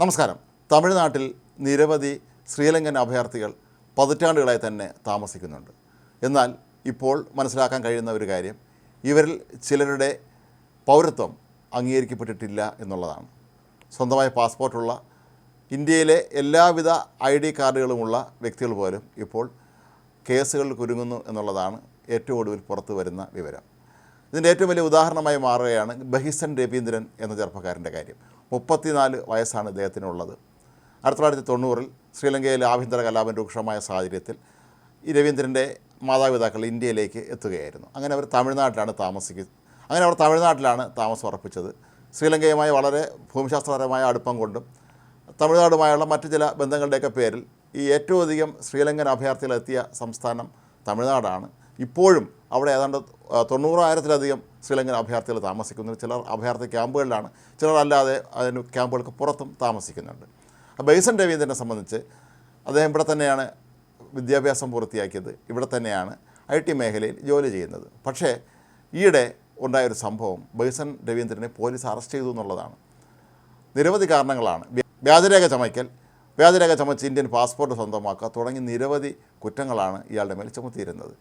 നമസ്കാരം. തമിഴ്നാട്ടിൽ നിരവധി ശ്രീലങ്കൻ അഭയാർത്ഥികൾ പതിറ്റാണ്ടുകളായി തന്നെ താമസിക്കുന്നുണ്ട്. എന്നാൽ ഇപ്പോൾ മനസ്സിലാക്കാൻ കഴിയുന്ന ഒരു കാര്യം ഇവരിൽ ചിലരുടെ പൗരത്വം അംഗീകരിക്കപ്പെട്ടിട്ടില്ല എന്നുള്ളതാണ്. സ്വന്തമായ പാസ്പോർട്ടുള്ള ഇന്ത്യയിലെ എല്ലാവിധ ഐ ഡി കാർഡുകളുമുള്ള വ്യക്തികൾ പോലും ഇപ്പോൾ കേസുകളിൽ കുരുങ്ങുന്നു എന്നുള്ളതാണ് ഏറ്റവും ഒടുവിൽ പുറത്തു വരുന്ന വിവരം. ഇതിന്റെ ഏറ്റവും വലിയ ഉദാഹരണമായി മാറുകയാണ് ബഹിസൻ രവീന്ദ്രൻ എന്ന ചെറുപ്പക്കാരന്റെ കാര്യം. മുപ്പത്തിനാല് വയസ്സാണ് ഇദ്ദേഹത്തിനുള്ളത്. ആയിരത്തി തൊള്ളായിരത്തി തൊണ്ണൂറിൽ ശ്രീലങ്കയിലെ ആഭ്യന്തര കലാപം രൂക്ഷമായ സാഹചര്യത്തിൽ ഈ രവീന്ദ്രന്റെ മാതാപിതാക്കൾ ഇന്ത്യയിലേക്ക് എത്തുകയായിരുന്നു. അങ്ങനെ അവർ തമിഴ്നാട്ടിലാണ് താമസിക്കുന്നത് അങ്ങനെ അവർ തമിഴ്നാട്ടിലാണ് താമസം ഉറപ്പിച്ചത്. ശ്രീലങ്കയുമായി വളരെ ഭൂമിശാസ്ത്രപരമായ അടുപ്പം കൊണ്ടും തമിഴ്നാടുമായുള്ള മറ്റു ചില ബന്ധങ്ങളുടെയൊക്കെ പേരിൽ ഈ ഏറ്റവും അധികം ശ്രീലങ്കൻ അഭയാർത്ഥികളെത്തിയ സംസ്ഥാനം തമിഴ്നാടാണ്. ഇപ്പോഴും അവിടെ ഏതാണ്ട് തൊണ്ണൂറായിരത്തിലധികം ശ്രീലങ്കൻ അഭയാർത്ഥികൾ താമസിക്കുന്നുണ്ട്. ചിലർ അഭയാർത്ഥി ക്യാമ്പുകളിലാണ് ചിലർ അല്ലാതെ അതിന് ക്യാമ്പുകൾക്ക് പുറത്തും താമസിക്കുന്നുണ്ട്. ബൈസൺ രവീന്ദ്രനെ സംബന്ധിച്ച് അദ്ദേഹം ഇവിടെ തന്നെയാണ് വിദ്യാഭ്യാസം പൂർത്തിയാക്കിയത്. ഇവിടെ തന്നെയാണ് ഐ ടി മേഖലയിൽ ജോലി ചെയ്യുന്നത്. പക്ഷേ ഈയിടെ ഉണ്ടായൊരു സംഭവം ബൈസൺ രവീന്ദ്രനെ പോലീസ് അറസ്റ്റ് ചെയ്തു എന്നുള്ളതാണ്. നിരവധി കാരണങ്ങളാണ്. വ്യ- വ്യാജരേഖ ചമയ്ക്കൽ വ്യാജരേഖ ചമച്ച് ഇന്ത്യൻ പാസ്പോർട്ട് സ്വന്തമാക്കുക തുടങ്ങി നിരവധി കുറ്റങ്ങളാണ് ഇയാളുടെ മേൽ ചുമത്തിയിരുന്നത്.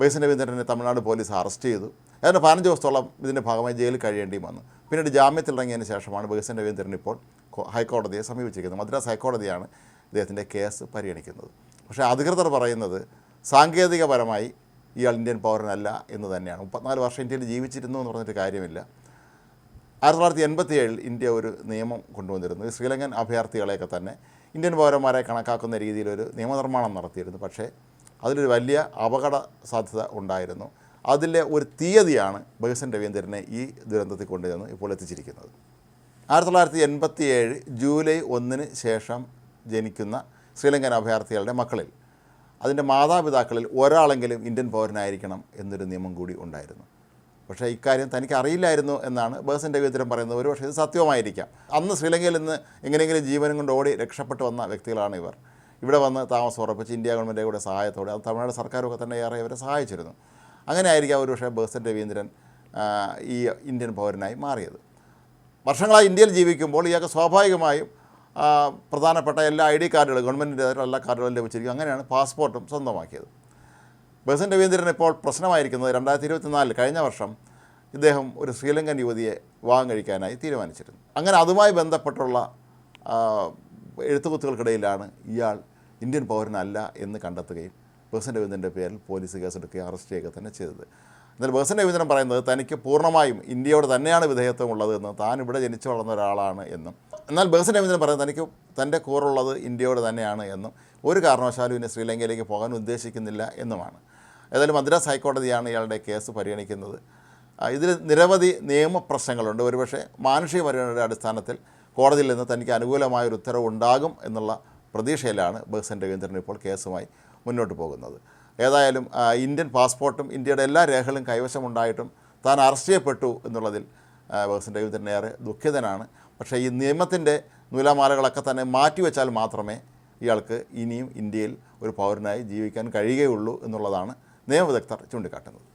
ബൈസൻ രവീന്ദ്രനെ തമിഴ്നാട് പോലീസ് അറസ്റ്റ് ചെയ്തു. ഏതാണ്ട് പതിനഞ്ച് ദിവസത്തോളം ഇതിന്റെ ഭാഗമായി ജയിലിൽ കഴിയേണ്ടി വന്നു. പിന്നീട് ജാമ്യത്തിൽ ഇറങ്ങിയതിന് ശേഷമാണ് ബൈസൻ രവീന്ദ്രൻ ഇപ്പോൾ ഹൈക്കോടതിയെ സമീപിച്ചിരിക്കുന്നത്. മദ്രാസ് ഹൈക്കോടതിയാണ് ഇദ്ദേഹത്തിന്റെ കേസ് പരിഗണിക്കുന്നത്. പക്ഷേ അധികൃതർ പറയുന്നത് സാങ്കേതികപരമായി ഇയാൾ ഇന്ത്യൻ പൗരനല്ല എന്ന് തന്നെയാണ്. മുപ്പത്തിനാല് വർഷം ഇന്ത്യയിൽ ജീവിച്ചിരുന്നു എന്ന് പറഞ്ഞിട്ട് കാര്യമില്ല. ആയിരത്തി തൊള്ളായിരത്തി എൺപത്തി ഏഴിൽ ഇന്ത്യ ഒരു നിയമം കൊണ്ടുവന്നിരുന്നു. ഈ ശ്രീലങ്കൻ അഭയാർത്ഥികളെയൊക്കെ തന്നെ ഇന്ത്യൻ പൗരന്മാരെ കണക്കാക്കുന്ന രീതിയിലൊരു നിയമനിർമ്മാണം നടത്തിയിരുന്നു. പക്ഷേ അതിലൊരു വലിയ അപകട സാധ്യത ഉണ്ടായിരുന്നു. അതിലെ ഒരു തീയതിയാണ് ബഹസൻ രവീന്ദ്രനെ ഈ ദുരന്തത്തിൽ കൊണ്ടുവന്ന് ഇപ്പോൾ എത്തിച്ചിരിക്കുന്നത്. ആയിരത്തി തൊള്ളായിരത്തി എൺപത്തി ഏഴ് ജൂലൈ ഒന്നിന് ശേഷം ജനിക്കുന്ന ശ്രീലങ്കൻ അഭയാർത്ഥികളുടെ മക്കളിൽ. അതിന്റെ മാതാപിതാക്കളിൽ ഒരാളെങ്കിലും ഇന്ത്യൻ പൗരനായിരിക്കണം എന്നൊരു നിയമം കൂടി ഉണ്ടായിരുന്നു. പക്ഷേ ഇക്കാര്യം തനിക്ക് അറിയില്ലായിരുന്നു എന്നാണ് ബേസൻ രവീന്ദ്രൻ പറയുന്നത്. ഒരു പക്ഷേ ഇത് സത്യമായിരിക്കാം അന്ന് ശ്രീലങ്കയിൽ നിന്ന് എങ്ങനെയെങ്കിലും ജീവനും കൊണ്ട് ഓടി രക്ഷപ്പെട്ടു വന്ന വ്യക്തികളാണ് ഇവർ. ഇവിടെ വന്ന് താമസം ഉറപ്പിച്ച് ഇന്ത്യ ഗവൺമെന്റ് കൂടെ സഹായത്തോടെ അത് തമിഴ്നാട് സർക്കാരൊക്കെ തന്നെ ഏറെ ഇവരെ സഹായിച്ചിരുന്നു. അങ്ങനെ ആയിരിക്കാം ഒരു പക്ഷേ ബേസൻ രവീന്ദ്രൻ ഈ ഇന്ത്യൻ പൗരനായി മാറിയത്. വർഷങ്ങളായി ഇന്ത്യയിൽ ജീവിക്കുമ്പോൾ ഇയാൾക്ക് സ്വാഭാവികമായും പ്രധാനപ്പെട്ട എല്ലാ ഐ ഡി കാർഡുകളും ഗവൺമെന്റിന്റെ എല്ലാ കാർഡുകളും ലഭിച്ചിരിക്കും. അങ്ങനെയാണ് പാസ്പോർട്ടും സ്വന്തമാക്കിയത്. ബസൻ രവീന്ദ്രൻ ഇപ്പോൾ പ്രശ്നമായിരിക്കുന്നത് രണ്ടായിരത്തി ഇരുപത്തിനാലിൽ കഴിഞ്ഞ വർഷം ഇദ്ദേഹം ഒരു ശ്രീലങ്കൻ യുവതിയെ വിവാഹം കഴിക്കാനായി തീരുമാനിച്ചിരുന്നു. അങ്ങനെ അതുമായി ബന്ധപ്പെട്ടുള്ള എഴുത്തുകുത്തുകൾക്കിടയിലാണ് ഇയാൾ ഇന്ത്യൻ പൗരനല്ല എന്ന് കണ്ടെത്തുകയും ബഹസൻ രവീന്ദ്രന്റെ പേരിൽ പോലീസ് കേസെടുക്കുകയും അറസ്റ്റ് ചെയ്യുക തന്നെ ചെയ്തത്. എന്നാൽ ബഹസൻ രവീന്ദ്രൻ പറയുന്നത് തനിക്ക് പൂർണമായും ഇന്ത്യയോട് തന്നെയാണ് വിധേയത്വം ഉള്ളത് എന്ന് താൻ ഇവിടെ ജനിച്ചു വളർന്ന ഒരാളാണ് എന്നും. എന്നാൽ ബഹസൻ രവീന്ദ്രൻ പറയുന്നത് തനിക്ക് തന്റെ കൂറുള്ളത് ഇന്ത്യയോട് തന്നെയാണ് എന്നും. ഒരു കാരണവശാലും ഇനി ശ്രീലങ്കയിലേക്ക് പോകാൻ ഉദ്ദേശിക്കുന്നില്ല എന്നുമാണ്. ഏതായാലും മദ്രാസ് ഹൈക്കോടതിയാണ് ഇയാളുടെ കേസ് പരിഗണിക്കുന്നത്. ഇതിൽ നിരവധി നിയമപ്രശ്നങ്ങളുണ്ട് ഒരുപക്ഷെ മാനുഷിക പരിഗണനയുടെ അടിസ്ഥാനത്തിൽ കോടതിയിൽ നിന്ന് തനിക്ക് അനുകൂലമായ ഒരു ഉത്തരവ് ഉണ്ടാകും എന്നുള്ള പ്രതീക്ഷയിലാണ് ബഹ്സൻ രവീന്ദ്രൻ ഇപ്പോൾ കേസുമായി മുന്നോട്ട് പോകുന്നത്. ഏതായാലും ഇന്ത്യൻ പാസ്പോർട്ടും ഇന്ത്യയുടെ എല്ലാ രേഖകളും കൈവശമുണ്ടായിട്ടും താൻ അറസ്റ്റ് ചെയ്യപ്പെട്ടു എന്നുള്ളതിൽ ബഹ്സൻ രവീന്ദ്രൻ ഏറെ ദുഃഖിതനാണ്. പക്ഷേ ഈ നിയമത്തിന്റെ നൂലാമാലകളൊക്കെ തന്നെ മാറ്റിവെച്ചാൽ മാത്രമേ ഇയാൾക്ക് ഇനിയും ഇന്ത്യയിൽ ഒരു പൗരനായി ജീവിക്കാൻ കഴിയുകയുള്ളൂ എന്നുള്ളതാണ് നിയമവിദഗ്ധർ ചൂണ്ടിക്കാട്ടുന്നത്.